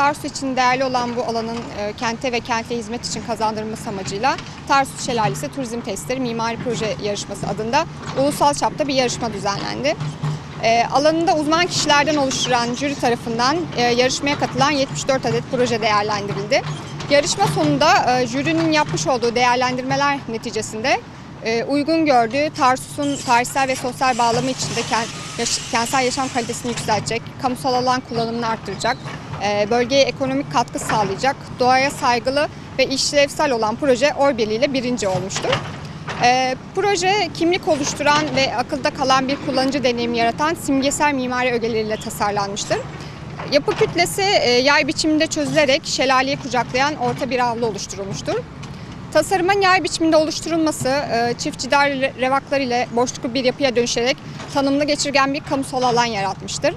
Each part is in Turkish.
Tarsus için değerli olan bu alanın e, kente ve kentli hizmet için kazandırılması amacıyla Tarsus Şelalesi Turizm Testleri Mimari Proje Yarışması adında ulusal çapta bir yarışma düzenlendi. E, alanında uzman kişilerden oluşturan jüri tarafından e, yarışmaya katılan 74 adet proje değerlendirildi. Yarışma sonunda e, jürinin yapmış olduğu değerlendirmeler neticesinde e, uygun gördüğü Tarsus'un tarihsel ve sosyal bağlamı içinde kent, yaş- kentsel yaşam kalitesini yükseltecek, kamusal alan kullanımını arttıracak, bölgeye ekonomik katkı sağlayacak, doğaya saygılı ve işlevsel olan proje oy birliğiyle birinci olmuştur. E, proje kimlik oluşturan ve akılda kalan bir kullanıcı deneyimi yaratan simgesel mimari ögeleriyle tasarlanmıştır. Yapı kütlesi e, yay biçiminde çözülerek şelaleyi kucaklayan orta bir avlu oluşturulmuştur. Tasarımın yay biçiminde oluşturulması e, çift cidar re- revaklar ile boşluklu bir yapıya dönüşerek tanımlı geçirgen bir kamusal alan yaratmıştır.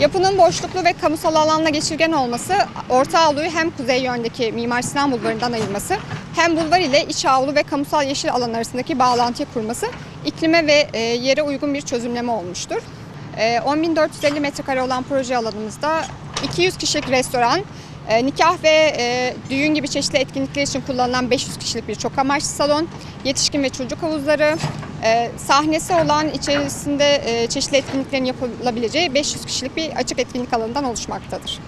Yapının boşluklu ve kamusal alanla geçirgen olması orta avluyu hem kuzey yöndeki Mimar Sinan Bulvarı'ndan ayırması hem bulvar ile iç avlu ve kamusal yeşil alan arasındaki bağlantıyı kurması iklime ve e, yere uygun bir çözümleme olmuştur. E, 10.450 metrekare olan proje alanımızda 200 kişilik restoran, e, nikah ve e, düğün gibi çeşitli etkinlikler için kullanılan 500 kişilik bir çok amaçlı salon, yetişkin ve çocuk havuzları, e, sahnesi olan içerisinde e, çeşitli etkinliklerin yapılabileceği 500 kişilik bir açık etkinlik alanından oluşmaktadır.